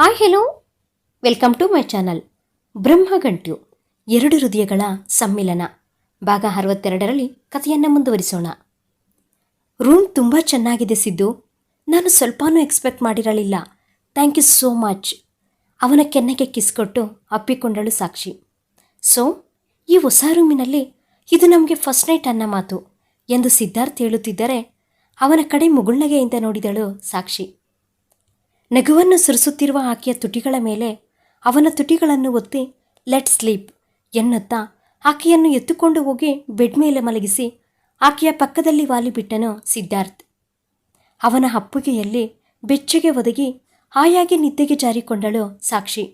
Hi hello welcome to my channel Brahmagantu ಎರಡು ಹೃದಯಗಳ ಸಮ್ಮಿಲನ. ಭಾಗ ಅರವತ್ತೆರಡರಲ್ಲಿ ಕಥೆಯನ್ನು ಮುಂದುವರಿಸೋಣ. ರೂಮ್ ತುಂಬ ಚೆನ್ನಾಗಿದೆ ಸಿದ್ದು. ನಾನು ಸ್ವಲ್ಪನೂ ಎಕ್ಸ್ಪೆಕ್ಟ್ ಮಾಡಿರಲಿಲ್ಲ. ಥ್ಯಾಂಕ್ ಯು ಸೋ ಮಚ್ ಅವನ ಕೆನ್ನೆಗೆ ಕಿಸ್ ಕೊಟ್ಟು ಅಪ್ಪಿಕೊಂಡಳು ಸಾಕ್ಷಿ. ಸೊ ಈ ಹೊಸ ರೂಮಿನಲ್ಲಿ ಇದು ನಮಗೆ ಫಸ್ಟ್ ನೈಟ್ ಅನ್ನ ಮಾತು ಎಂದು ಸಿದ್ಧಾರ್ಥ್ ಹೇಳುತ್ತಿದ್ದರೆ ಅವನ ಕಡೆ ಮುಗುಳ್ನಗೆಯಿಂದ ನೋಡಿದಳು ಸಾಕ್ಷಿ. ನಗುವನ್ನು ಸುರಿಸುತ್ತಿರುವ ಆಕೆಯ ತುಟಿಗಳ ಮೇಲೆ ಅವನ ತುಟಿಗಳನ್ನು ಒತ್ತಿ ಲೆಟ್ ಸ್ಲೀಪ್ ಎನ್ನುತ್ತಾ ಆಕೆಯನ್ನು ಎತ್ತುಕೊಂಡು ಹೋಗಿ ಬೆಡ್ ಮೇಲೆ ಮಲಗಿಸಿ ಆಕೆಯ ಪಕ್ಕದಲ್ಲಿ ವಾಲಿಬಿಟ್ಟನು ಸಿದ್ಧಾರ್ಥ್. ಅವನ ಅಪ್ಪುಗೆಯಲ್ಲಿ ಬೆಚ್ಚಗೆ ಒದಗಿ ಹಾಯಾಗಿ ನಿದ್ದೆಗೆ ಜಾರಿಕೊಂಡಳು ಸಾಕ್ಷಿ.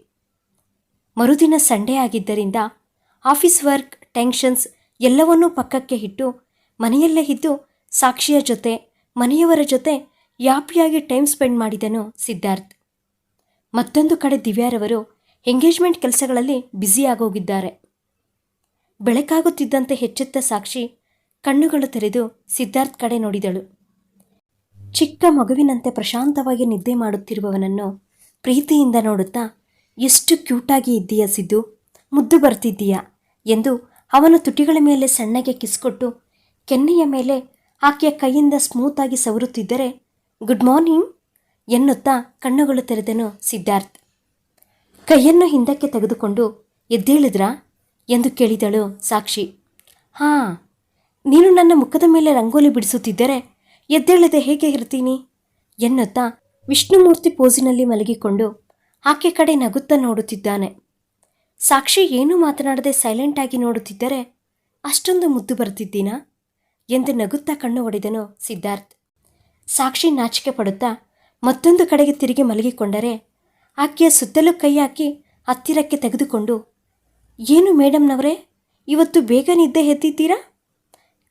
ಮರುದಿನ ಸಂಡೇ ಆಗಿದ್ದರಿಂದ ಆಫೀಸ್ ವರ್ಕ್, ಟೆನ್ಷನ್ಸ್ ಎಲ್ಲವನ್ನೂ ಪಕ್ಕಕ್ಕೆ ಇಟ್ಟು ಮನೆಯಲ್ಲೇ ಇದ್ದು ಸಾಕ್ಷಿಯ ಜೊತೆ, ಮನೆಯವರ ಜೊತೆ ಯಾಪಿಯಾಗಿ ಟೈಮ್ ಸ್ಪೆಂಡ್ ಮಾಡಿದನು ಸಿದ್ಧಾರ್ಥ್. ಮತ್ತೊಂದು ಕಡೆ ದಿವ್ಯಾರವರು ಎಂಗೇಜ್ಮೆಂಟ್ ಕೆಲಸಗಳಲ್ಲಿ ಬ್ಯುಸಿಯಾಗೋಗಿದ್ದಾರೆ ಬೆಳಕಾಗುತ್ತಿದ್ದಂತೆ ಹೆಚ್ಚೆತ್ತ ಸಾಕ್ಷಿ ಕಣ್ಣುಗಳು ತೆರೆದು ಸಿದ್ಧಾರ್ಥ್ ಕಡೆ ನೋಡಿದಳು. ಚಿಕ್ಕ ಮಗುವಿನಂತೆ ಪ್ರಶಾಂತವಾಗಿ ನಿದ್ದೆ ಮಾಡುತ್ತಿರುವವನನ್ನು ಪ್ರೀತಿಯಿಂದ ನೋಡುತ್ತಾ, ಎಷ್ಟು ಕ್ಯೂಟಾಗಿ ಇದ್ದೀಯ ಸಿದ್ದು? ಮುದ್ದು ಬರ್ತಿದ್ದೀಯಾ? ಎಂದು ಅವನ ತುಟಿಗಳ ಮೇಲೆ ಸಣ್ಣಗೆ ಕಿಸ್ಕೊಟ್ಟು ಕೆನ್ನೆಯ ಮೇಲೆ ಆಕೆಯ ಕೈಯಿಂದ ಸ್ಮೂತಾಗಿ ಸವರುತ್ತಿದ್ದರೆ ಗುಡ್ ಮಾರ್ನಿಂಗ್ ಎನ್ನುತ್ತಾ ಕಣ್ಣುಗಳು ತೆರೆದನು ಸಿದ್ಧಾರ್ಥ್. ಕೈಯನ್ನು ಹಿಂದಕ್ಕೆ ತೆಗೆದುಕೊಂಡು, ಎದ್ದೇಳಿದ್ರಾ? ಎಂದು ಕೇಳಿದಳು ಸಾಕ್ಷಿ. ಹಾಂ, ನೀನು ನನ್ನ ಮುಖದ ಮೇಲೆ ರಂಗೋಲಿ ಬಿಡಿಸುತ್ತಿದ್ದರೆ ಎದ್ದೇಳದೆ ಹೇಗೆ ಇರ್ತೀನಿ? ಎನ್ನುತ್ತಾ ವಿಷ್ಣುಮೂರ್ತಿ ಪೋಸಿನಲ್ಲಿ ಮಲಗಿಕೊಂಡು, ಆಕೆ ಕಡೆ ನಗುತ್ತಾ ನೋಡುತ್ತಿದ್ದಾನೆ. ಸಾಕ್ಷಿ ಏನೂ ಮಾತನಾಡದೆ ಸೈಲೆಂಟಾಗಿ ನೋಡುತ್ತಿದ್ದರೆ ಅಷ್ಟೊಂದು ಮುದ್ದು ಬರ್ತಿದ್ದೀನಾ ಎಂದು ನಗುತ್ತಾ ಕಣ್ಣು ಒಡೆದನು ಸಿದ್ಧಾರ್ಥ್. ಸಾಕ್ಷಿ ನಾಚಿಕೆ ಪಡುತ್ತಾ ಮತ್ತೊಂದು ಕಡೆಗೆ ತಿರುಗಿ ಮಲಗಿಕೊಂಡರೆ ಆಕೆಯ ಸುತ್ತಲೂ ಕೈ ಹಾಕಿ ಹತ್ತಿರಕ್ಕೆ ತೆಗೆದುಕೊಂಡು, ಏನು ಮೇಡಮ್ನವರೇ ಇವತ್ತು ಬೇಗ ನಿದ್ದೆ ಎದ್ದಿದ್ದೀರಾ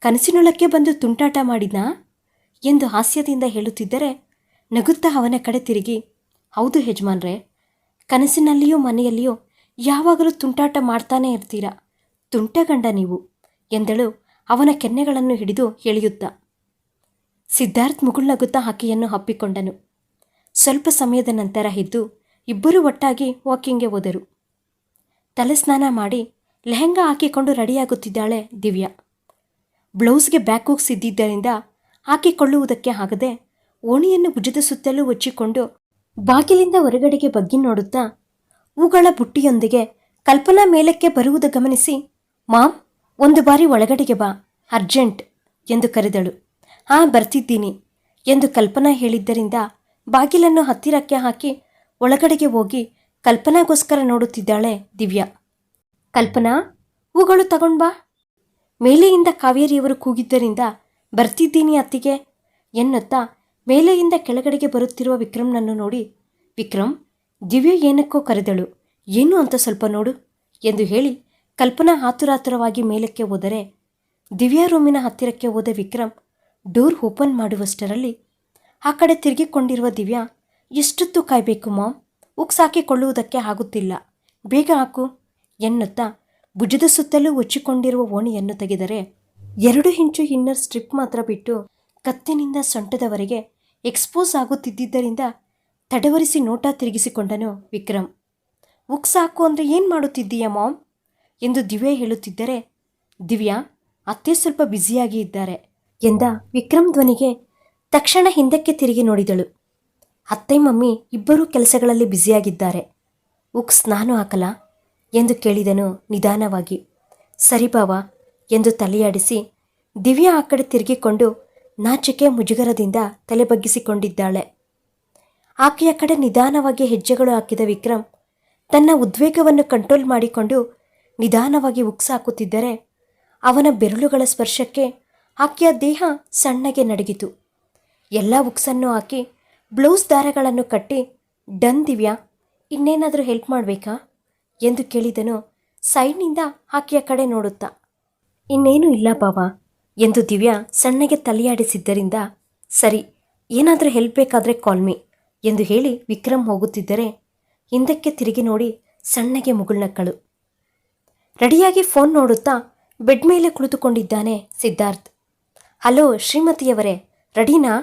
ಕನಸಿನೊಳಕ್ಕೆ ಬಂದು ತುಂಟಾಟ ಮಾಡಿದ್ನಾ? ಎಂದು ಹಾಸ್ಯದಿಂದ ಹೇಳುತ್ತಿದ್ದರೆ ನಗುತ್ತಾ ಅವನ ಕಡೆ ತಿರುಗಿ, ಹೌದು ಯಜಮಾನ್ರೆ, ಕನಸಿನಲ್ಲಿಯೋ ಮನೆಯಲ್ಲಿಯೋ ಯಾವಾಗಲೂ ತುಂಟಾಟ ಮಾಡ್ತಾನೇ ಇರ್ತೀರಾ? ತುಂಟಗಂಡ ನೀವು, ಎಂದಳು ಅವನ ಕೆನ್ನೆಗಳನ್ನು ಹಿಡಿದು ಎಳೆಯುತ್ತಾ ಸಿದ್ಧಾರ್ಥ್ ಮುಗುಳ್ನಗುತ್ತಾ ಆಕೆಯನ್ನು ಅಪ್ಪಿಕೊಂಡನು. ಸ್ವಲ್ಪ ಸಮಯದ ನಂತರ ಇದ್ದು ಇಬ್ಬರೂ ಒಟ್ಟಾಗಿ ವಾಕಿಂಗ್ಗೆ ಹೋದರು. ತಲೆಸ್ನಾನ ಮಾಡಿ ಲೆಹೆಂಗಾ ಹಾಕಿಕೊಂಡು ರೆಡಿಯಾಗುತ್ತಿದ್ದಾಳೆ ದಿವ್ಯಾ. ಬ್ಲೌಸ್ಗೆ ಬ್ಯಾಕ್ ಹೋಗಿ ಸಿದ್ದಿದ್ದರಿಂದ ಹಾಕಿಕೊಳ್ಳುವುದಕ್ಕೆ ಆಗದೆ ಓಣಿಯನ್ನು ಭುಜದ ಸುತ್ತಲೂ ಒಚ್ಚಿಕೊಂಡು ಬಾಗಿಲಿಂದ ಹೊರಗಡೆಗೆ ಬಗ್ಗಿ ನೋಡುತ್ತಾ ಹೂಗಳ ಬುಟ್ಟಿಯೊಂದಿಗೆ ಕಲ್ಪನಾ ಮೇಲಕ್ಕೆ ಬರುವುದು ಗಮನಿಸಿ ಮಾಮ್ ಒಂದು ಬಾರಿ ಒಳಗಡೆಗೆ ಬಾ, ಅರ್ಜೆಂಟ್, ಎಂದು ಕರೆದಳು. ಹಾಂ ಬರ್ತಿದ್ದೀನಿ ಎಂದು ಕಲ್ಪನಾ ಹೇಳಿದ್ದರಿಂದ ಬಾಗಿಲನ್ನು ಹತ್ತಿರಕ್ಕೆ ಹಾಕಿ ಒಳಗಡೆಗೆ ಹೋಗಿ ಕಲ್ಪನಾಗೋಸ್ಕರ ನೋಡುತ್ತಿದ್ದಾಳೆ ದಿವ್ಯಾ. ಕಲ್ಪನಾ, ಹೂಗಳು ತಗೊಂಡ್ ಬಾ. ಮೇಲೆಯಿಂದ ಕಾವೇರಿಯವರು ಕೂಗಿದ್ದರಿಂದ ಬರ್ತಿದ್ದೀನಿ ಅತ್ತಿಗೆ ಎನ್ನುತ್ತಾ ಮೇಲೆಯಿಂದ ಕೆಳಗಡೆಗೆ ಬರುತ್ತಿರುವ ವಿಕ್ರಮ್ನನ್ನು ನೋಡಿ, ವಿಕ್ರಮ್, ದಿವ್ಯ ಏನಕ್ಕೋ ಕರೆದಳು. ಏನು ಅಂತ ಸ್ವಲ್ಪ ನೋಡು ಎಂದು ಹೇಳಿ ಕಲ್ಪನಾ ಆತುರಾತುರವಾಗಿ ಮೇಲಕ್ಕೆ ಹೋದರೆ ದಿವ್ಯಾ ರೂಮಿನ ಹತ್ತಿರಕ್ಕೆ ಹೋದ ವಿಕ್ರಮ್ ಡೋರ್ ಓಪನ್ ಮಾಡುವಷ್ಟರಲ್ಲಿ ಆ ಕಡೆ ತಿರುಗಿಕೊಂಡಿರುವ ದಿವ್ಯಾ, ಎಷ್ಟೊತ್ತು ಕಾಯಬೇಕು ಮಾಮ್ ಉಕ್ಸ್ ಹಾಕಿಕೊಳ್ಳುವುದಕ್ಕೆ ಆಗುತ್ತಿಲ್ಲ. ಬೇಗ ಹಾಕು, ಎನ್ನುತ್ತಾ ಭುಜದ ಸುತ್ತಲೂ ಒಚ್ಚಿಕೊಂಡಿರುವ ಓಣಿಯನ್ನು ತೆಗೆದರೆ ಎರಡು ಇಂಚು ಇನ್ನರ್ ಸ್ಟ್ರಿಪ್ ಮಾತ್ರ ಬಿಟ್ಟು ಕತ್ತಿನಿಂದ ಸೊಂಟದವರೆಗೆ ಎಕ್ಸ್ಪೋಸ್ ಆಗುತ್ತಿದ್ದರಿಂದ ತಡವರಿಸಿ ನೋಟ ತಿರುಗಿಸಿಕೊಂಡನು ವಿಕ್ರಮ್. ಉಕ್ಸ್ ಹಾಕು ಅಂದರೆ ಏನು ಮಾಡುತ್ತಿದ್ದೀಯಾ ಮಾಮ್ ಎಂದು ದಿವ್ಯಾ ಹೇಳುತ್ತಿದ್ದರೆ, ದಿವ್ಯಾ, ಅತ್ತೆ ಸ್ವಲ್ಪ ಬ್ಯುಸಿಯಾಗಿ ಇದ್ದಾರೆ. ಎಂದ ವಿಕ್ರಮ್ ಧ್ವನಿಗೆ ತಕ್ಷಣ ಹಿಂದಕ್ಕೆ ತಿರುಗಿ ನೋಡಿದಳು. ಅತ್ತೆ, ಮಮ್ಮಿ ಇಬ್ಬರೂ ಕೆಲಸಗಳಲ್ಲಿ ಬ್ಯುಸಿಯಾಗಿದ್ದಾರೆ. ಉಕ್ ನಾನು ಹಾಕಲ? ಎಂದು ಕೇಳಿದನು ನಿಧಾನವಾಗಿ. ಸರಿ ಬಾವ ಎಂದು ತಲೆಯಾಡಿಸಿ ದಿವ್ಯಾ ಆ ಕಡೆ ತಿರುಗಿಕೊಂಡು ನಾಚಿಕೆ ಮುಜುಗರದಿಂದ ತಲೆ ಬಗ್ಗಿಸಿಕೊಂಡಿದ್ದಾಳೆ. ಆಕೆಯ ಕಡೆ ನಿಧಾನವಾಗಿ ಹೆಜ್ಜೆಗಳು ಹಾಕಿದ ವಿಕ್ರಮ್ ತನ್ನ ಉದ್ವೇಗವನ್ನು ಕಂಟ್ರೋಲ್ ಮಾಡಿಕೊಂಡು ನಿಧಾನವಾಗಿ ಉಕ್ಸ್ ಹಾಕುತ್ತಿದ್ದರೆ ಅವನ ಬೆರಳುಗಳ ಸ್ಪರ್ಶಕ್ಕೆ ಆಕೆಯ ದೇಹ ಸಣ್ಣಗೆ ನಡಗಿತು. ಎಲ್ಲ ಉಕ್ಸನ್ನು ಹಾಕಿ ಬ್ಲೌಸ್ ದಾರಗಳನ್ನು ಕಟ್ಟಿ, ಡನ್ ದಿವ್ಯಾ, ಇನ್ನೇನಾದರೂ ಹೆಲ್ಪ್ ಮಾಡಬೇಕಾ? ಎಂದು ಕೇಳಿದನು. ಸೈಡ್ನಿಂದ ಆಕೆಯ ಕಡೆ ನೋಡುತ್ತಾ, ಇನ್ನೇನೂ ಇಲ್ಲ ಬಾವ ಎಂದು ದಿವ್ಯಾ ಸಣ್ಣಗೆ ತಲೆಯಾಡಿಸಿದ್ದರಿಂದ, ಸರಿ, ಏನಾದರೂ ಹೆಲ್ಪ್ ಬೇಕಾದರೆ ಕಾಲ್ಮಿ ಎಂದು ಹೇಳಿ ವಿಕ್ರಮ್ ಹೋಗುತ್ತಿದ್ದರೆ, ಹಿಂದಕ್ಕೆ ತಿರುಗಿ ನೋಡಿ ಸಣ್ಣಗೆ ಮುಗುಳ್ನಕ್ಕಳು. ರೆಡಿಯಾಗಿ ಫೋನ್ ನೋಡುತ್ತಾ ಬೆಡ್ ಮೇಲೆ ಕುಳಿತುಕೊಂಡಿದ್ದಾನೆ ಸಿದ್ಧಾರ್ಥ್. ಹಲೋ ಶ್ರೀಮತಿಯವರೇ, ರೆಡಿನಾ?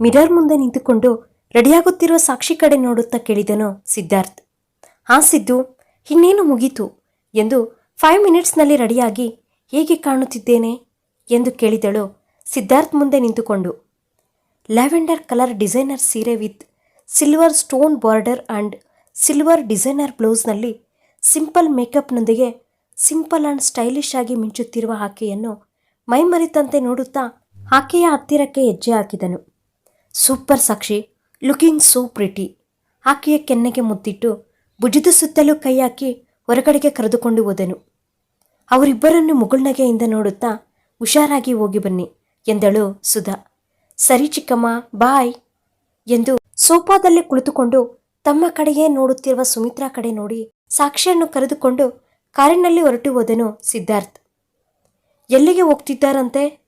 ಮಿರರ್ ಮುಂದೆ ನಿಂತುಕೊಂಡು ರೆಡಿಯಾಗುತ್ತಿರುವ ಸಾಕ್ಷಿ ಕಡೆ ನೋಡುತ್ತಾ ಕೇಳಿದನು ಸಿದ್ಧಾರ್ಥ್. ಹಾ ಸಿದ್ದು, ಇನ್ನೇನು ಮುಗೀತು? ಎಂದು ಫೈವ್ ಮಿನಿಟ್ಸ್ನಲ್ಲಿ ರೆಡಿಯಾಗಿ ಹೇಗೆ ಕಾಣುತ್ತಿದ್ದೇನೆ? ಎಂದು ಕೇಳಿದಳು ಸಿದ್ಧಾರ್ಥ್ ಮುಂದೆ ನಿಂತುಕೊಂಡು. ಲ್ಯಾವೆಂಡರ್ ಕಲರ್ ಡಿಸೈನರ್ ಸೀರೆ with silver stone border and silver designer ಬ್ಲೌಸ್ನಲ್ಲಿ simple ಮೇಕಪ್ನೊಂದಿಗೆ ಸಿಂಪಲ್ ಆ್ಯಂಡ್ ಸ್ಟೈಲಿಶ್ ಆಗಿ ಮಿಂಚುತ್ತಿರುವ ಆಕೆಯನ್ನು ಮೈಮರೆತಂತೆ ನೋಡುತ್ತಾ ಆಕೆಯ ಹತ್ತಿರಕ್ಕೆ ಹೆಜ್ಜೆ ಹಾಕಿದನು. Super Sakshi looking so pretty ಆಕೆಯ ಕೆನ್ನೆಗೆ ಮುತ್ತಿಟ್ಟು ಭುಜದ ಸುತ್ತಲೂ ಕೈ ಹಾಕಿ ಹೊರಗಡೆಗೆ ಕರೆದುಕೊಂಡು ಹೋದನು. ಅವರಿಬ್ಬರನ್ನು ಮುಗುಳ್ನಗೆಯಿಂದ ನೋಡುತ್ತಾ ಹುಷಾರಾಗಿ ಹೋಗಿ ಬನ್ನಿ ಎಂದಳು ಸುಧಾ. ಸರಿ ಚಿಕ್ಕಮ್ಮ ಬಾಯ್ ಎಂದು ಸೋಫಾದಲ್ಲಿ ಕುಳಿತುಕೊಂಡು ತಮ್ಮ ಕಡೆಯೇ ನೋಡುತ್ತಿರುವ ಸುಮಿತ್ರಾ ಕಡೆ ನೋಡಿ ಸಾಕ್ಷಿಯನ್ನು ಕರೆದುಕೊಂಡು ಕಾರಿನಲ್ಲಿ ಹೊರಟು ಹೋದನು ಸಿದ್ಧಾರ್ಥ್. ಎಲ್ಲಿಗೆ ಹೋಗ್ತಿದ್ದಾರಂತೆ?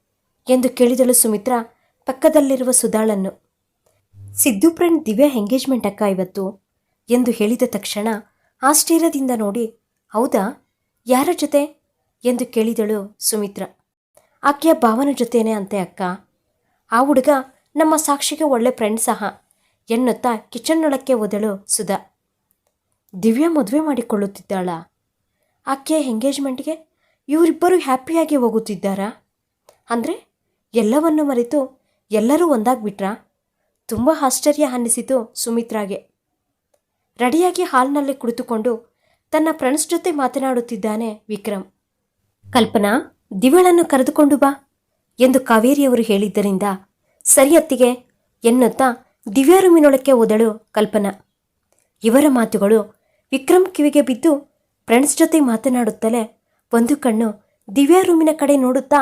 ಎಂದು ಕೇಳಿದಳು ಸುಮಿತ್ರಾ ಪಕ್ಕದಲ್ಲಿರುವ ಸುಧಾಳನ್ನು. ಸಿದ್ದು ಫ್ರೆಂಡ್ ದಿವ್ಯಾ ಎಂಗೇಜ್ಮೆಂಟ್ ಅಕ್ಕ ಇವತ್ತು ಎಂದು ಹೇಳಿದ ತಕ್ಷಣ ಆಶ್ಚರ್ಯದಿಂದ ನೋಡಿ, ಹೌದಾ? ಯಾರ ಜೊತೆ? ಎಂದು ಕೇಳಿದಳು ಸುಮಿತ್ರ. ಆಕೆಯ ಭಾವನ ಜೊತೆನೇ ಅಂತೆ ಅಕ್ಕ. ಆ ಹುಡುಗ ನಮ್ಮ ಸಾಕ್ಷಿಗೆ ಒಳ್ಳೆ ಫ್ರೆಂಡ್ ಸಹ ಎನ್ನುತ್ತಾ ಕಿಚನ್ನೊಳಕ್ಕೆ ಓದಳು ಸುಧಾ. ದಿವ್ಯಾ ಮದುವೆ ಮಾಡಿಕೊಳ್ಳುತ್ತಿದ್ದಾಳ? ಆಕೆಯ ಎಂಗೇಜ್ಮೆಂಟ್ಗೆ ಇವರಿಬ್ಬರು ಹ್ಯಾಪಿಯಾಗಿ ಹೋಗುತ್ತಿದ್ದಾರಾ? ಅಂದರೆ ಎಲ್ಲವನ್ನು ಮರೆತು ಎಲ್ಲರೂ ಒಂದಾಗ್ಬಿಟ್ರಾ? ತುಂಬ ಆಶ್ಚರ್ಯ ಅನ್ನಿಸಿತು ಸುಮಿತ್ರಾಗೆ. ರೆಡಿಯಾಗಿ ಹಾಲ್ನಲ್ಲಿ ಕುಳಿತುಕೊಂಡು ತನ್ನ ಫ್ರೆಂಡ್ಸ್ ಜೊತೆ ಮಾತನಾಡುತ್ತಿದ್ದಾನೆ ವಿಕ್ರಮ್. ಕಲ್ಪನಾ, ದಿವಳನ್ನು ಕರೆದುಕೊಂಡು ಬಾ ಎಂದು ಕಾವೇರಿಯವರು ಹೇಳಿದ್ದರಿಂದ ಸರಿಯತ್ತಿಗೆ ಎನ್ನುತ್ತಾ ದಿವ್ಯಾ ರೂಮಿನೊಳಕ್ಕೆ ಹೋದಳು ಕಲ್ಪನಾ. ಇವರ ಮಾತುಗಳು ವಿಕ್ರಮ್ ಕಿವಿಗೆ ಬಿದ್ದು ಫ್ರೆಂಡ್ಸ್ ಜೊತೆ ಮಾತನಾಡುತ್ತಲೇ ಒಂದು ಕಣ್ಣು ದಿವ್ಯಾ ರೂಮಿನ ಕಡೆ ನೋಡುತ್ತಾ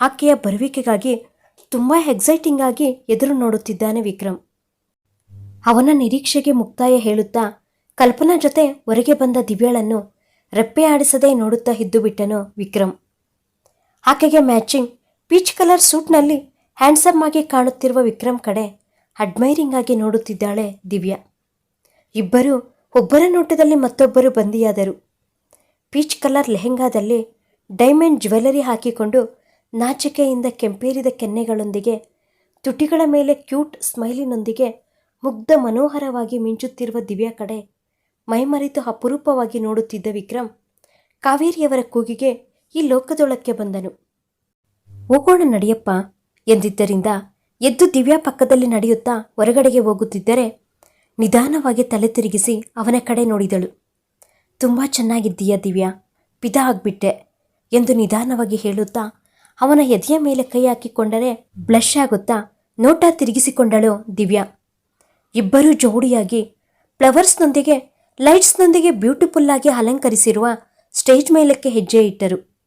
ಆಕೆಯ ಬರುವಿಕೆಗಾಗಿ ತುಂಬ ಎಕ್ಸೈಟಿಂಗ್ ಆಗಿ ಎದುರು ನೋಡುತ್ತಿದ್ದಾನೆ ವಿಕ್ರಮ್. ಅವನ ನಿರೀಕ್ಷೆಗೆ ಮುಕ್ತಾಯ ಹೇಳುತ್ತಾ ಕಲ್ಪನಾ ಜೊತೆ ಹೊರಗೆ ಬಂದ ದಿವ್ಯಾಳನ್ನು ರೆಪ್ಪೆ ಆಡಿಸದೆ ನೋಡುತ್ತಾ ಇದ್ದು ಬಿಟ್ಟನು ವಿಕ್ರಮ್. ಆಕೆಗೆ ಮ್ಯಾಚಿಂಗ್ ಪೀಚ್ ಕಲರ್ ಸೂಟ್ನಲ್ಲಿ ಹ್ಯಾಂಡ್ಸಮ್ ಆಗಿ ಕಾಣುತ್ತಿರುವ ವಿಕ್ರಮ್ ಕಡೆ ಅಡ್ಮೈರಿಂಗ್ ಆಗಿ ನೋಡುತ್ತಿದ್ದಾಳೆ ದಿವ್ಯಾ. ಇಬ್ಬರು, ಒಬ್ಬರ ನೋಟದಲ್ಲಿ ಮತ್ತೊಬ್ಬರು ಬಂದಿಯಾದರು. ಪೀಚ್ ಕಲರ್ ಲೆಹೆಂಗಾದಲ್ಲಿ ಡೈಮಂಡ್ ಜ್ಯುವೆಲರಿ ಹಾಕಿಕೊಂಡು ನಾಚಿಕೆಯಿಂದ ಕೆಂಪೇರಿದ ಕೆನ್ನೆಗಳೊಂದಿಗೆ, ತುಟಿಗಳ ಮೇಲೆ ಕ್ಯೂಟ್ ಸ್ಮೈಲಿನೊಂದಿಗೆ ಮುಗ್ಧ ಮನೋಹರವಾಗಿ ಮಿಂಚುತ್ತಿರುವ ದಿವ್ಯಾ ಕಡೆ ಮೈಮರೆತು ಅಪರೂಪವಾಗಿ ನೋಡುತ್ತಿದ್ದ ವಿಕ್ರಮ್ ಕಾವೇರಿಯವರ ಕೂಗಿಗೆ ಈ ಲೋಕದೊಳಕ್ಕೆ ಬಂದನು. ಹೋಗೋಣ ನಡೆಯಪ್ಪ. ಎಂದಿದ್ದರಿಂದ ಎದ್ದು ದಿವ್ಯಾ ಪಕ್ಕದಲ್ಲಿ ನಡೆಯುತ್ತಾ ಹೊರಗಡೆಗೆ ಹೋಗುತ್ತಿದ್ದರೆ ನಿಧಾನವಾಗಿ ತಲೆ ತಿರುಗಿಸಿ ಅವನ ಕಡೆ ನೋಡಿದಳು. ತುಂಬ ಚೆನ್ನಾಗಿದ್ದೀಯ ದಿವ್ಯಾ? ಪಿದಾ ಆಗ್ಬಿಟ್ಟೆ ಎಂದು ನಿಧಾನವಾಗಿ ಹೇಳುತ್ತಾ, ಅವನ ಎದೆಯ ಮೇಲೆ ಕೈ ಹಾಕಿಕೊಂಡರೆ ಬ್ಲಶ್ ಆಗುತ್ತಾ, ನೋಟ ತಿರುಗಿಸಿಕೊಂಡಳು ದಿವ್ಯಾ. ಇಬ್ಬರೂ ಜೋಡಿಯಾಗಿ ಫ್ಲವರ್ಸ್ನೊಂದಿಗೆ, ಲೈಟ್ಸ್ನೊಂದಿಗೆ ಬ್ಯೂಟಿಫುಲ್ಲಾಗಿ ಅಲಂಕರಿಸಿರುವ ಸ್ಟೇಜ್ ಮೇಲಕ್ಕೆ ಹೆಜ್ಜೆ ಇಟ್ಟರು.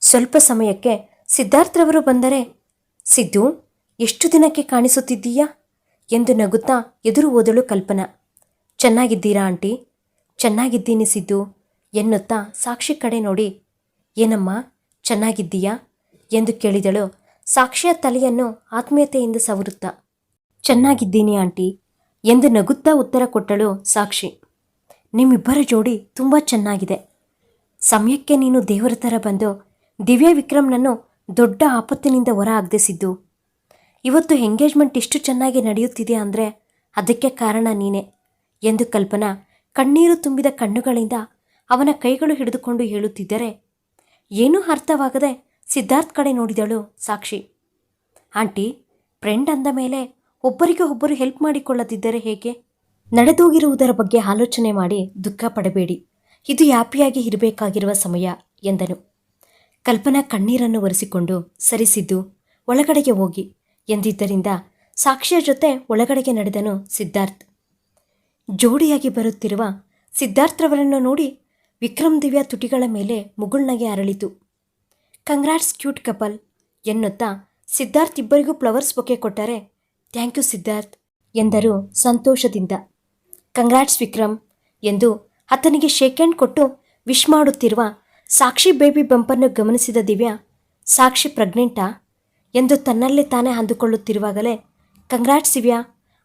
ಸ್ವಲ್ಪ ಸಮಯಕ್ಕೆ ಸಿದ್ಧಾರ್ಥರವರು ಬಂದರೆ, ಸಿದ್ದು, ಎಷ್ಟು ದಿನಕ್ಕೆ ಕಾಣಿಸುತ್ತಿದ್ದೀಯಾ? ಎಂದು ನಗುತ್ತಾ ಎದುರು ಓದಳು ಕಲ್ಪನಾ. ಚೆನ್ನಾಗಿದ್ದೀರಾ ಆಂಟಿ? ಚೆನ್ನಾಗಿದ್ದೀನಿ ಸಿದ್ದು ಎನ್ನುತ್ತಾ ಸಾಕ್ಷಿ ಕಡೆ ನೋಡಿ. ಏನಮ್ಮ, ಚೆನ್ನಾಗಿದ್ದೀಯಾ? ಎಂದು ಕೇಳಿದಳು. ಸಾಕ್ಷಿಯ ತಲೆಯನ್ನು ಆತ್ಮೀಯತೆಯಿಂದ ಸವರುತ್ತಾ. ಚೆನ್ನಾಗಿದ್ದೀನಿ ಆಂಟಿ ಎಂದು ನಗುತ್ತಾ ಉತ್ತರ ಕೊಟ್ಟಳು ಸಾಕ್ಷಿ. ನಿಮ್ಮಿಬ್ಬರ ಜೋಡಿ ತುಂಬ ಚೆನ್ನಾಗಿದೆ. ಸಮಯಕ್ಕೆ ನೀನು ದೇವರ ಥರ ಬಂದು ದಿವ್ಯ ವಿಕ್ರಮ್ನನ್ನು ದೊಡ್ಡ ಆಪತ್ತಿನಿಂದ ಹೊರ ಆಗದಿಸಿದ್ದು ಇವತ್ತು ಎಂಗೇಜ್ಮೆಂಟ್ ಇಷ್ಟು ಚೆನ್ನಾಗಿ ನಡೆಯುತ್ತಿದೆ ಅಂದರೆ ಅದಕ್ಕೆ ಕಾರಣ ನೀನೇ ಎಂದು ಕಲ್ಪನಾ ಕಣ್ಣೀರು ತುಂಬಿದ ಕಣ್ಣುಗಳಿಂದ ಅವನ ಕೈಗಳು ಹಿಡಿದುಕೊಂಡು ಹೇಳುತ್ತಿದ್ದರೆ, ಏನೂ ಅರ್ಥವಾಗದೆ ಸಿದ್ಧಾರ್ಥ್ ಕಡೆ ನೋಡಿದಳು ಸಾಕ್ಷಿ. ಆಂಟಿ, ಫ್ರೆಂಡ್ ಅಂದ ಮೇಲೆ ಒಬ್ಬರಿಗೆ ಒಬ್ಬರು ಹೆಲ್ಪ್ ಮಾಡಿಕೊಳ್ಳದಿದ್ದರೆ ಹೇಗೆ? ನಡೆದೋಗಿರುವುದರ ಬಗ್ಗೆ ಆಲೋಚನೆ ಮಾಡಿ ದುಃಖ ಪಡಬೇಡಿ. ಇದು ಹ್ಯಾಪಿಯಾಗಿ ಇರಬೇಕಾಗಿರುವ ಸಮಯ, ಎಂದನು. ಕಲ್ಪನಾ ಕಣ್ಣೀರನ್ನು ಒರೆಸಿಕೊಂಡು ಸರಿಸಿದ್ದು ಒಳಗಡೆಗೆ ಹೋಗಿ. ಎಂದಿದ್ದರಿಂದ ಸಾಕ್ಷಿಯ ಜೊತೆ ಒಳಗಡೆಗೆ ನಡೆದನು ಸಿದ್ಧಾರ್ಥ್. ಜೋಡಿಯಾಗಿ ಬರುತ್ತಿರುವ ಸಿದ್ಧಾರ್ಥರವರನ್ನು ನೋಡಿ ವಿಕ್ರಮ್ ದಿವ್ಯಾ ತುಟಿಗಳ ಮೇಲೆ ಮುಗುಳ್ನಗೆ ಅರಳಿತು. ಕಂಗ್ರಾಟ್ಸ್, ಕ್ಯೂಟ್ ಕಪಲ್, ಎನ್ನುತ್ತಾ ಸಿದ್ಧಾರ್ಥ್ ಇಬ್ಬರಿಗೂ ಫ್ಲವರ್ಸ್ ಬೊಕೆ ಕೊಟ್ಟರೆ, ಥ್ಯಾಂಕ್ ಯು ಸಿದ್ಧಾರ್ಥ್, ಎಂದರು ಸಂತೋಷದಿಂದ. ಕಂಗ್ರಾಟ್ಸ್, ವಿಕ್ರಮ್, ಎಂದು ಆತನಿಗೆ ಶೇಕ್ ಕೊಟ್ಟು ವಿಶ್ ಮಾಡುತ್ತಿರುವ ಸಾಕ್ಷಿ ಬೇಬಿ ಬಂಪನ್ನು ಗಮನಿಸಿದ ದಿವ್ಯಾ, ಸಾಕ್ಷಿ ಪ್ರೆಗ್ನೆಂಟಾ ಎಂದು ತನ್ನಲ್ಲೇ ತಾನೇ ಅಂದುಕೊಳ್ಳುತ್ತಿರುವಾಗಲೇ, congrats Divya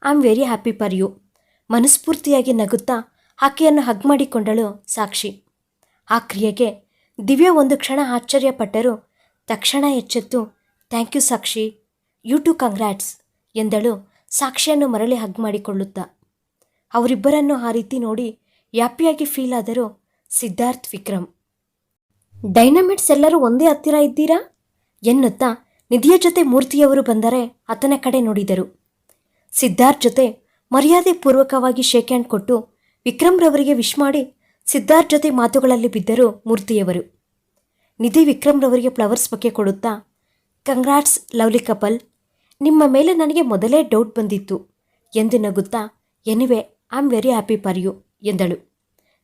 I am very happy for you ಮನಸ್ಫೂರ್ತಿಯಾಗಿ ನಗುತ್ತಾ ಆಕೆಯನ್ನು ಹಗ್ ಮಾಡಿಕೊಂಡಳು ಸಾಕ್ಷಿ. ಆ ಕ್ರಿಯೆಗೆ ದಿವ್ಯ ಒಂದು ಕ್ಷಣ ಆಶ್ಚರ್ಯಪಟ್ಟರು. ತಕ್ಷಣ ಎಚ್ಚೆತ್ತು thank you Sakshi. You too congrats ಎಂದಳು ಸಾಕ್ಷಿಯನ್ನು ಮರಳಿ ಹಗ್ ಮಾಡಿಕೊಳ್ಳುತ್ತಾ. ಅವರಿಬ್ಬರನ್ನು ಆ ರೀತಿ ನೋಡಿ ಯಾಪಿಯಾಗಿ ಫೀಲ್ ಆದರು ಸಿದ್ಧಾರ್ಥ್ ವಿಕ್ರಮ್. ಡೈನಮಿಟ್ಸ್ ಎಲ್ಲರೂ ಒಂದೇ ಹತ್ತಿರ ಇದ್ದೀರಾ? ಎನ್ನುತ್ತಾ ನಿಧಿಯ ಜೊತೆ ಮೂರ್ತಿಯವರು ಬಂದರೆ ಆತನ ಕಡೆ ನೋಡಿದರು. ಸಿದ್ಧಾರ್ಥ್ ಜೊತೆ ಮರ್ಯಾದೆ ಪೂರ್ವಕವಾಗಿ ಶೇಕ್ ಹ್ಯಾಂಡ್ ಕೊಟ್ಟು ವಿಕ್ರಮ್ರವರಿಗೆ ವಿಶ್ ಮಾಡಿ ಸಿದ್ಧಾರ್ಥ್ ಜೊತೆ ಮಾತುಗಳಲ್ಲಿ ಬಿದ್ದರು ಮೂರ್ತಿಯವರು. ನಿಧಿ ವಿಕ್ರಮ್ರವರಿಗೆ ಫ್ಲವರ್ಸ್ ಬಗ್ಗೆ ಕೊಡುತ್ತಾ ಕಂಗ್ರಾಟ್ಸ್ ಲವ್ಲಿ ಕಪಲ್ ನಿಮ್ಮ ಮೇಲೆ ನನಗೆ ಮೊದಲೇ ಡೌಟ್ ಬಂದಿತ್ತು ಎಂದು ನಗುತ್ತಾ anyway I am very happy for you ಎಂದಳು.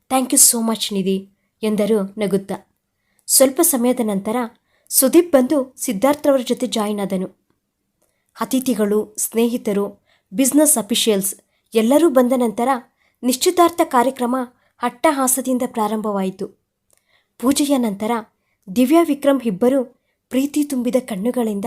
Thank you so much Nidhi, ಎಂದರು ನಗುತ್ತಾ. ಸ್ವಲ್ಪ ಸಮಯದ ನಂತರ ಸುದೀಪ್ ಬಂದು ಸಿದ್ಧಾರ್ಥ್ರವರ ಜೊತೆ ಜಾಯಿನ್ ಆದನು. ಅತಿಥಿಗಳು, ಸ್ನೇಹಿತರು ಬಿಸ್ನೆಸ್ ಅಫಿಷಿಯಲ್ಸ್ ಎಲ್ಲರೂ ಬಂದ ನಂತರ ನಿಶ್ಚಿತಾರ್ಥ ಕಾರ್ಯಕ್ರಮ ಅಟ್ಟಹಾಸದಿಂದ ಪ್ರಾರಂಭವಾಯಿತು. ಪೂಜೆಯ ನಂತರ ದಿವ್ಯಾ ವಿಕ್ರಮ್ ಇಬ್ಬರು ಪ್ರೀತಿ ತುಂಬಿದ ಕಣ್ಣುಗಳಿಂದ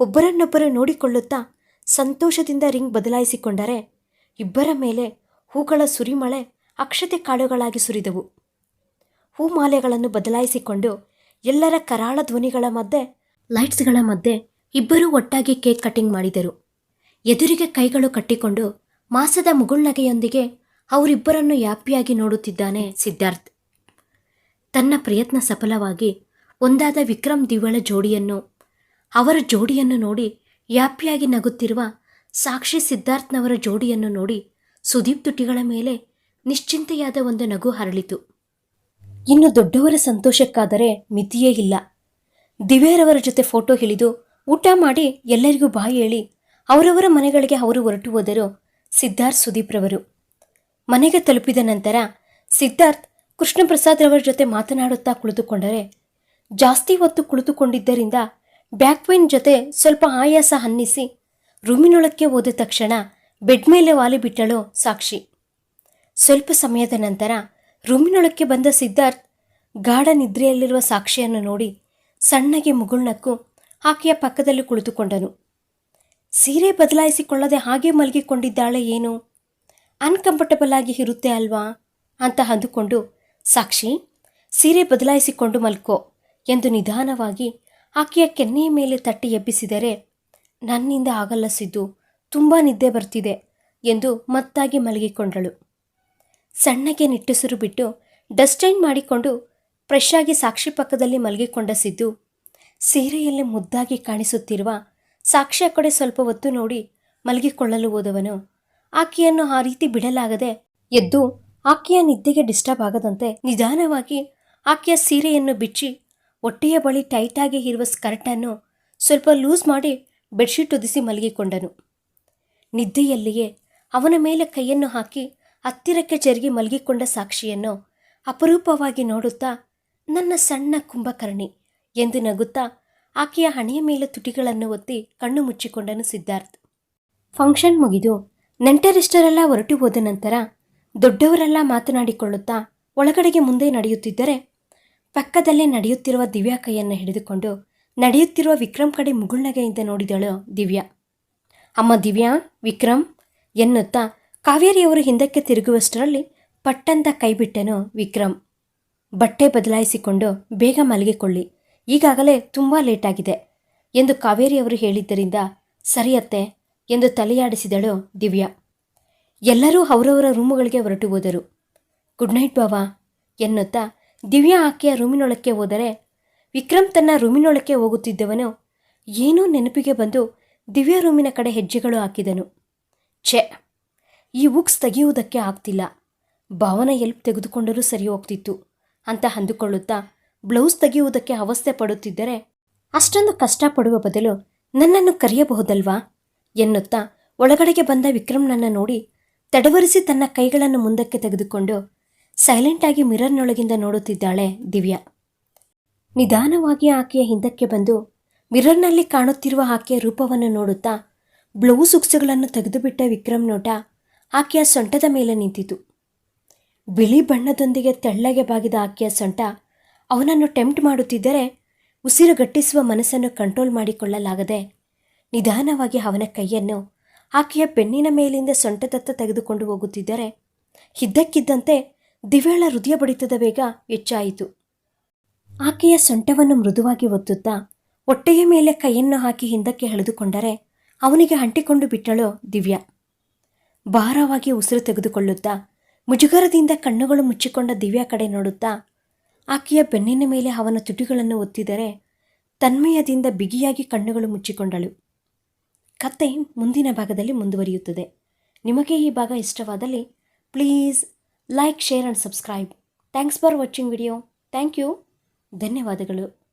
ಒಬ್ಬರನ್ನೊಬ್ಬರು ನೋಡಿಕೊಳ್ಳುತ್ತಾ ಸಂತೋಷದಿಂದ ರಿಂಗ್ ಬದಲಾಯಿಸಿಕೊಂಡರೆ ಇಬ್ಬರ ಮೇಲೆ ಹೂಗಳ ಸುರಿಮಳೆ ಅಕ್ಷತೆ ಕಾಳುಗಳಾಗಿ ಸುರಿದವು. ಹೂಮಾಲೆಗಳನ್ನು ಬದಲಾಯಿಸಿಕೊಂಡು ಎಲ್ಲರ ಕರಾಳ ಧ್ವನಿಗಳ ಮಧ್ಯೆ, ಲೈಟ್ಸ್ಗಳ ಮಧ್ಯೆ ಇಬ್ಬರೂ ಒಟ್ಟಾಗಿ ಕೇಕ್ ಕಟಿಂಗ್ ಮಾಡಿದರು. ಎದುರಿಗೆ ಕೈಗಳು ಕಟ್ಟಿಕೊಂಡು ಮಾಸದ ಮುಗುಳ್ನಗೆಯೊಂದಿಗೆ ಅವರಿಬ್ಬರನ್ನು ಯಾಪಿಯಾಗಿ ನೋಡುತ್ತಿದ್ದಾನೆ ಸಿದ್ಧಾರ್ಥ್. ತನ್ನ ಪ್ರಯತ್ನ ಸಫಲವಾಗಿ ಒಂದಾದ ವಿಕ್ರಮ್ ದಿವಳ ಜೋಡಿಯನ್ನು, ಅವರ ಜೋಡಿಯನ್ನು ನೋಡಿ ಯಾಪಿಯಾಗಿ ನಗುತ್ತಿರುವ ಸಾಕ್ಷಿ ಸಿದ್ಧಾರ್ಥ್ನವರ ಜೋಡಿಯನ್ನು ನೋಡಿ ಸುದೀಪ್ ತುಟಿಗಳ ಮೇಲೆ ನಿಶ್ಚಿಂತೆಯಾದ ಒಂದು ನಗು ಹರಳಿತು. ಇನ್ನು ದೊಡ್ಡವರ ಸಂತೋಷಕ್ಕಾದರೆ ಮಿತಿಯೇ ಇಲ್ಲ. ದಿವೇರವರ ಜೊತೆ ಫೋಟೋ ಹಿಡಿದು ಊಟ ಮಾಡಿ ಎಲ್ಲರಿಗೂ ಬಾಯಿ ಹೇಳಿ ಅವರವರ ಮನೆಗಳಿಗೆ ಅವರು ಹೊರಟು ಹೋದರು ಸಿದ್ಧಾರ್ಥ್ ಸುದೀಪ್ರವರು ಮನೆಗೆ ತಲುಪಿದ ನಂತರ ಸಿದ್ಧಾರ್ಥ್ ಕೃಷ್ಣಪ್ರಸಾದ್ ರವರ ಜೊತೆ ಮಾತನಾಡುತ್ತಾ ಕುಳಿತುಕೊಂಡರೆ ಜಾಸ್ತಿ ಹೊತ್ತು ಕುಳಿತುಕೊಂಡಿದ್ದರಿಂದ ಬ್ಯಾಕ್ ಪೈನ್ ಜೊತೆ ಸ್ವಲ್ಪ ಆಯಾಸ ಅನ್ನಿಸಿ ರೂಮಿನೊಳಕ್ಕೆ ಹೋದ ತಕ್ಷಣ ಬೆಡ್ ಮೇಲೆ ವಾಲಿ ಬಿಟ್ಟಳು ಸಾಕ್ಷಿ. ಸ್ವಲ್ಪ ಸಮಯದ ನಂತರ ರೂಮಿನೊಳಕ್ಕೆ ಬಂದ ಸಿದ್ಧಾರ್ಥ್ ಗಾಢ ನಿದ್ರೆಯಲ್ಲಿರುವ ಸಾಕ್ಷಿಯನ್ನು ನೋಡಿ ಸಣ್ಣಗೆ ಮುಗುಳ್ನಕ್ಕು ಆಕೆಯ ಪಕ್ಕದಲ್ಲಿ ಕುಳಿತುಕೊಂಡನು. ಸೀರೆ ಬದಲಾಯಿಸಿಕೊಳ್ಳದೆ ಹಾಗೆ ಮಲಗಿಕೊಂಡಿದ್ದಾಳೆ ಏನು? ಅನ್ಕಂಫರ್ಟಬಲ್ ಆಗಿ ಇರುತ್ತೆ ಅಲ್ವಾ? ಅಂತ ಅಂದುಕೊಂಡು, ಸಾಕ್ಷಿ, ಸೀರೆ ಬದಲಾಯಿಸಿಕೊಂಡು ಮಲ್ಕೋ ಎಂದು ನಿಧಾನವಾಗಿ ಆಕೆಯ ಕೆನ್ನೆಯ ಮೇಲೆ ತಟ್ಟಿ ಎಬ್ಬಿಸಿದರೆ, ನನ್ನಿಂದ ಆಗಲ್ಲ ಸಿದ್ದು, ತುಂಬ ನಿದ್ದೆ ಬರ್ತಿದೆ ಎಂದು ಮತ್ತಾಗಿ ಮಲಗಿಕೊಂಡಳು. ಸಣ್ಣಗೆ ನಿಟ್ಟುಸಿರು ಬಿಟ್ಟು ಡಸ್ಟೈನ್ ಮಾಡಿಕೊಂಡು ಫ್ರೆಶ್ ಆಗಿ ಸಾಕ್ಷಿ ಪಕ್ಕದಲ್ಲಿ ಮಲಗಿಕೊಂಡ ಸಿದ್ದು, ಸೀರೆಯಲ್ಲಿ ಮುದ್ದಾಗಿ ಕಾಣಿಸುತ್ತಿರುವ ಸಾಕ್ಷಿಯ ಕಡೆ ಸ್ವಲ್ಪ ಹೊತ್ತು ನೋಡಿ ಮಲಗಿಕೊಳ್ಳಲು ಹೋದವನು. ಆಕೆಯನ್ನು ಆ ರೀತಿ ಬಿಡಲಾಗದೆ ಎದ್ದು ಆಕೆಯ ನಿದ್ದೆಗೆ ಡಿಸ್ಟರ್ಬ್ ಆಗದಂತೆ ನಿಧಾನವಾಗಿ ಆಕೆಯ ಸೀರೆಯನ್ನು ಬಿಚ್ಚಿ ಹೊಟ್ಟೆಯ ಬಳಿ ಟೈಟಾಗಿ ಇರುವ ಸ್ಕರ್ಟನ್ನು ಸ್ವಲ್ಪ ಲೂಸ್ ಮಾಡಿ ಬೆಡ್ಶೀಟ್ ಒದಿಸಿ ಮಲಗಿಕೊಂಡನು. ನಿದ್ದೆಯಲ್ಲಿಯೇ ಅವನ ಮೇಲೆ ಕೈಯನ್ನು ಹಾಕಿ ಹತ್ತಿರಕ್ಕೆ ಜರುಗಿ ಮಲಗಿಕೊಂಡ ಸಾಕ್ಷಿಯನ್ನು ಅಪರೂಪವಾಗಿ ನೋಡುತ್ತಾ, ನನ್ನ ಸಣ್ಣ ಕುಂಭಕರ್ಣಿ ಎಂದು ನಗುತ್ತಾ ಆಕೆಯ ಹಣೆಯ ಮೇಲೆ ತುಟಿಗಳನ್ನು ಒತ್ತಿ ಕಣ್ಣು ಮುಚ್ಚಿಕೊಂಡನು ಸಿದ್ಧಾರ್ಥ್. ಫಂಕ್ಷನ್ ಮುಗಿದು ನೆಂಟರಿಷ್ಟರೆಲ್ಲ ಹೊರಟು ಹೋದ ನಂತರ ದೊಡ್ಡವರೆಲ್ಲ ಮಾತನಾಡಿಕೊಳ್ಳುತ್ತಾ ಒಳಗಡೆಗೆ ಮುಂದೆ ನಡೆಯುತ್ತಿದ್ದರೆ ಪಕ್ಕದಲ್ಲೇ ನಡೆಯುತ್ತಿರುವ ದಿವ್ಯಾ ಕೈಯನ್ನು ಹಿಡಿದುಕೊಂಡು ನಡೆಯುತ್ತಿರುವ ವಿಕ್ರಮ್ ಕಡೆ ಮುಗುಳ್ನಗೆಯಿಂದ ನೋಡಿದಳು ದಿವ್ಯಾ. ಅಮ್ಮ ದಿವ್ಯಾ, ವಿಕ್ರಮ್, ಎನ್ನುತ್ತಾ ಕಾವೇರಿಯವರು ಹಿಂದಕ್ಕೆ ತಿರುಗುವಷ್ಟರಲ್ಲಿ ಪಟ್ಟಂತ ಕೈಬಿಟ್ಟನು ವಿಕ್ರಮ್. ಬಟ್ಟೆ ಬದಲಾಯಿಸಿಕೊಂಡು ಬೇಗ ಮಲಗಿಕೊಳ್ಳಿ. ಈಗಾಗಲೇ ತುಂಬ ಲೇಟಾಗಿದೆ ಎಂದು ಕಾವೇರಿಯವರು ಹೇಳಿದ್ದರಿಂದ ಸರಿಯತ್ತೆ ಎಂದು ತಲೆಯಾಡಿಸಿದಳು ದಿವ್ಯಾ. ಎಲ್ಲರೂ ಅವರವರ ರೂಮುಗಳಿಗೆ ಹೊರಟು ಹೋದರು. ಗುಡ್ ನೈಟ್ ಬಾವಾ ಎನ್ನುತ್ತಾ ದಿವ್ಯಾ ಆಕೆಯ ರೂಮಿನೊಳಕ್ಕೆ ಹೋದರೆ ವಿಕ್ರಮ್ ತನ್ನ ರೂಮಿನೊಳಕ್ಕೆ ಹೋಗುತ್ತಿದ್ದವನು ಏನೋ ನೆನಪಿಗೆ ಬಂದು ದಿವ್ಯಾ ರೂಮಿನ ಕಡೆ ಹೆಜ್ಜೆಗಳು ಹಾಕಿದನು. ಛೆ, ಈ ಬುಕ್ಸ್ ತೆಗೆಯುವುದಕ್ಕೆ ಆಗ್ತಿಲ್ಲ. ಭಾವನ ಎಲ್ಪ್ ತೆಗೆದುಕೊಂಡರೂ ಸರಿ ಹೋಗ್ತಿತ್ತು ಅಂತ ಅಂದುಕೊಳ್ಳುತ್ತಾ ಬ್ಲೌಸ್ ತೆಗೆಯುವುದಕ್ಕೆ ಅವಸ್ಥೆ ಪಡುತ್ತಿದ್ದರೆ ಅಷ್ಟೊಂದು ಕಷ್ಟಪಡುವ ಬದಲು ನನ್ನನ್ನು ಕರೆಯಬಹುದಲ್ವಾ? ಎನ್ನುತ್ತಾ ಒಳಗಡೆಗೆ ಬಂದ ವಿಕ್ರಮ್ನನ್ನು ನೋಡಿ ತಡವರಿಸಿ ತನ್ನ ಕೈಗಳನ್ನು ಮುಂದಕ್ಕೆ ತೆಗೆದುಕೊಂಡು ಸೈಲೆಂಟಾಗಿ ಮಿರರ್ನೊಳಗಿಂದ ನೋಡುತ್ತಿದ್ದಾಳೆ ದಿವ್ಯಾ. ನಿಧಾನವಾಗಿ ಆಕೆಯ ಹಿಂದಕ್ಕೆ ಬಂದು ಮಿರರ್ನಲ್ಲಿ ಕಾಣುತ್ತಿರುವ ಆಕೆಯ ರೂಪವನ್ನು ನೋಡುತ್ತಾ ಬ್ಲೌಸ್ ಉಕ್ಸುಗಳನ್ನು ತೆಗೆದುಬಿಟ್ಟ ವಿಕ್ರಮ್ ನೋಟ ಆಕೆಯ ಸೊಂಟದ ಮೇಲೆ ನಿಂತಿತು. ಬಿಳಿ ಬಣ್ಣದೊಂದಿಗೆ ತೆಳ್ಳಗೆ ಬಾಗಿದ ಆಕೆಯ ಸೊಂಟ ಅವನನ್ನು ಟೆಂಪ್ಟ್ ಮಾಡುತ್ತಿದ್ದರೆ ಉಸಿರುಗಟ್ಟಿಸುವ ಮನಸ್ಸನ್ನು ಕಂಟ್ರೋಲ್ ಮಾಡಿಕೊಳ್ಳಲಾಗದೆ ನಿಧಾನವಾಗಿ ಅವನ ಕೈಯನ್ನು ಆಕೆಯ ಬೆನ್ನಿನ ಮೇಲಿಂದ ಸೊಂಟದತ್ತ ತೆಗೆದುಕೊಂಡು ಹೋಗುತ್ತಿದ್ದರೆ ಇದ್ದಕ್ಕಿದ್ದಂತೆ ದಿವ್ಯಾಳ ಹೃದಯ ಬಡಿತದ ವೇಗ ಹೆಚ್ಚಾಯಿತು. ಆಕೆಯ ಸೊಂಟವನ್ನು ಮೃದುವಾಗಿ ಒತ್ತುತ್ತಾ ಹೊಟ್ಟೆಯ ಮೇಲೆ ಕೈಯನ್ನು ಹಾಕಿ ಹಿಂದಕ್ಕೆ ಎಳೆದುಕೊಂಡರೆ ಅವನಿಗೆ ಅಂಟಿಕೊಂಡು ಬಿಟ್ಟಳು ದಿವ್ಯಾ. ಭಾರವಾಗಿ ಉಸಿರು ತೆಗೆದುಕೊಳ್ಳುತ್ತಾ ಮುಜುಗರದಿಂದ ಕಣ್ಣುಗಳು ಮುಚ್ಚಿಕೊಂಡ ದಿವ್ಯಾ ಕಡೆ ನೋಡುತ್ತಾ ಆಕೆಯ ಬೆನ್ನಿನ ಮೇಲೆ ಅವನ ತುಟಿಗಳನ್ನು ಒತ್ತಿದರೆ ತನ್ಮಯದಿಂದ ಬಿಗಿಯಾಗಿ ಕಣ್ಣುಗಳು ಮುಚ್ಚಿಕೊಂಡಳು. ಕತೆ ಮುಂದಿನ ಭಾಗದಲ್ಲಿ ಮುಂದುವರಿಯುತ್ತದೆ. ನಿಮಗೆ ಈ ಭಾಗ ಇಷ್ಟವಾದಲ್ಲಿ please like, share and subscribe. Thanks for watching video. Thank you. ಧನ್ಯವಾದಗಳು.